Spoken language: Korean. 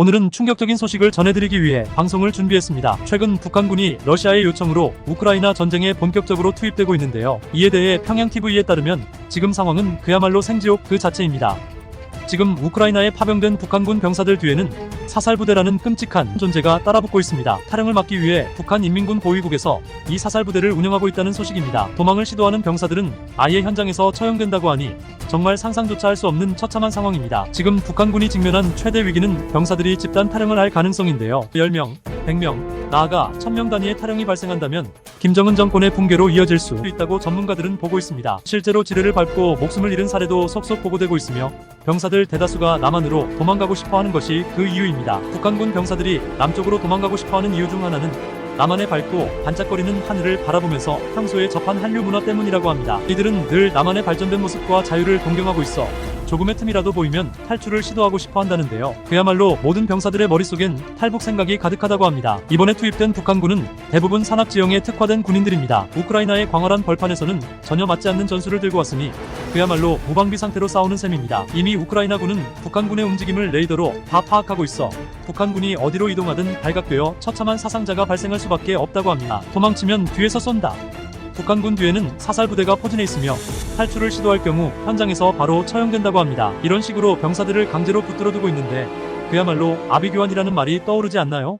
오늘은 충격적인 소식을 전해드리기 위해 방송을 준비했습니다. 최근 북한군이 러시아의 요청으로 우크라이나 전쟁에 본격적으로 투입되고 있는데요. 이에 대해 평양TV에 따르면 지금 상황은 그야말로 생지옥 그 자체입니다. 지금 우크라이나에 파병된 북한군 병사들 뒤에는 사살부대라는 끔찍한 존재가 따라붙고 있습니다. 탈영을 막기 위해 북한 인민군 보위국에서 이 사살부대를 운영하고 있다는 소식입니다. 도망을 시도하는 병사들은 아예 현장에서 처형된다고 하니 정말 상상조차 할 수 없는 처참한 상황입니다. 지금 북한군이 직면한 최대 위기는 병사들이 집단 탈영을 할 가능성인데요. 10명, 100명, 나아가 1000명 단위의 탈영이 발생한다면 김정은 정권의 붕괴로 이어질 수 있다고 전문가들은 보고 있습니다. 실제로 지뢰를 밟고 목숨을 잃은 사례도 속속 보고되고 있으며 병사들 대다수가 남한으로 도망가고 싶어 하는 것이 그 이유입니다. 북한군 병사들이 남쪽으로 도망가고 싶어 하는 이유 중 하나는 남한의 밝고 반짝거리는 하늘을 바라보면서 평소에 접한 한류 문화 때문이라고 합니다. 이들은 늘 남한의 발전된 모습과 자유를 동경하고 있어 조금의 틈이라도 보이면 탈출을 시도하고 싶어 한다는데요. 그야말로 모든 병사들의 머릿속엔 탈북 생각이 가득하다고 합니다. 이번에 투입된 북한군은 대부분 산악 지형에 특화된 군인들입니다. 우크라이나의 광활한 벌판에서는 전혀 맞지 않는 전술을 들고 왔으니 그야말로 무방비 상태로 싸우는 셈입니다. 이미 우크라이나군은 북한군의 움직임을 레이더로 다 파악하고 있어 북한군이 어디로 이동하든 발각되어 처참한 사상자가 발생할 수밖에 없다고 합니다. 도망치면 뒤에서 쏜다. 북한군 뒤에는 사살 부대가 포진해 있으며 탈출을 시도할 경우 현장에서 바로 처형된다고 합니다. 이런 식으로 병사들을 강제로 붙들어두고 있는데 그야말로 아비규환이라는 말이 떠오르지 않나요?